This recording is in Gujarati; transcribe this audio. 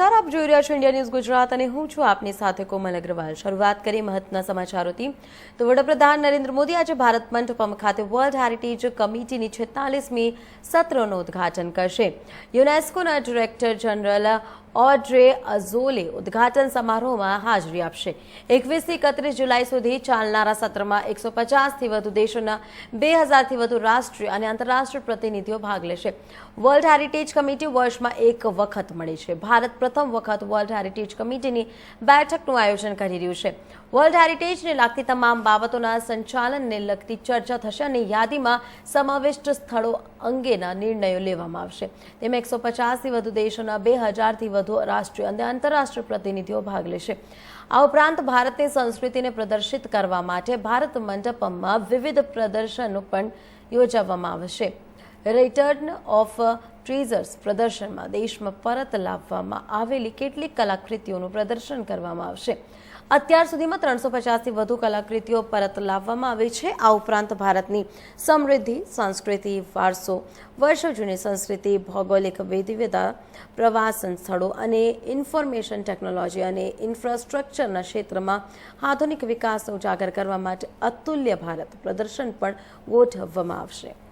નમસ્કાર, આપ જોઈ રહ્યા છો ઇન્ડિયા ન્યૂઝ ગુજરાત અને હું છું આપની સાથે કોમલ અગ્રવાલ. શરૂઆત કરીએ મહત્વના સમાચારોથી તો વડાપ્રધાન નરેન્દ્ર મોદી આજે ભારત મંડપમ ખાતે વર્લ્ડ હેરિટેજ કમિટીની છેતાલીસમી સત્રનું ઉદ્ઘાટન કરશે. યુનેસ્કોના ડિરેક્ટર જનરલ ઓડ્રે અઝોલે ઉદ્ઘાટન સમારોહમાં હાજરી આપશે. એકવીસથી એકત્રીસ જુલાઈ સુધી ચાલનારા સત્રમાં એકસો પચાસથી વધુ દેશોના બે હજારથી વધુ રાષ્ટ્રીય અને આંતરરાષ્ટ્રીય પ્રતિનિધિઓ ભાગ લેશે. વર્લ્ડ હેરિટેજ કમિટી વર્ષમાં એક વખત મળે છે. ભારત પ્રથમ વખત વર્લ્ડ હેરિટેજ કમિટીની બેઠકનું આયોજન કરી રહ્યું છે. વર્લ્ડ હેરિટેજને લાગતી તમામ બાબતોના સંચાલનને લગતી ચર્ચા થશે અને યાદીમાં સમાવિષ્ટ સ્થળો અંગેના નિર્ણયો લેવામાં આવશે. તેમાં એકસો પચાસથી વધુ દેશોના બે હજારથી વધુ રાષ્ટ્રીય અને આંતરરાષ્ટ્રીય પ્રતિનિધિઓ ભાગ લેશે. આ ઉપરાંત ભારતની સંસ્કૃતિને પ્રદર્શિત કરવા માટે ભારત મંડપમમાં વિવિધ પ્રદર્શનો પણ યોજવામાં આવશે. રિટર્ન ઓફ ટ્રીઝર્સ પ્રદર્શનમાં દેશમાં પરત લાવવામાં આવેલી કેટલીક કલાકૃતિઓનું પ્રદર્શન કરવામાં આવશે. અત્યાર સુધીમાં ત્રણસો પચાસથી વધુ કલાકૃતિઓ પરત લાવવામાં આવી છે. આ ઉપરાંત ભારતની સમૃદ્ધિ, સંસ્કૃતિ, વારસો, વર્ષો જૂની સંસ્કૃતિ, ભૌગોલિક વિવિધતા, પ્રવાસન સ્થળો અને ઇન્ફોર્મેશન ટેકનોલોજી અને ઇન્ફ્રાસ્ટ્રક્ચરના ક્ષેત્રમાં આધુનિક વિકાસને ઉજાગર કરવા માટે અતુલ્ય ભારત પ્રદર્શન પણ ગોઠવવામાં આવશે.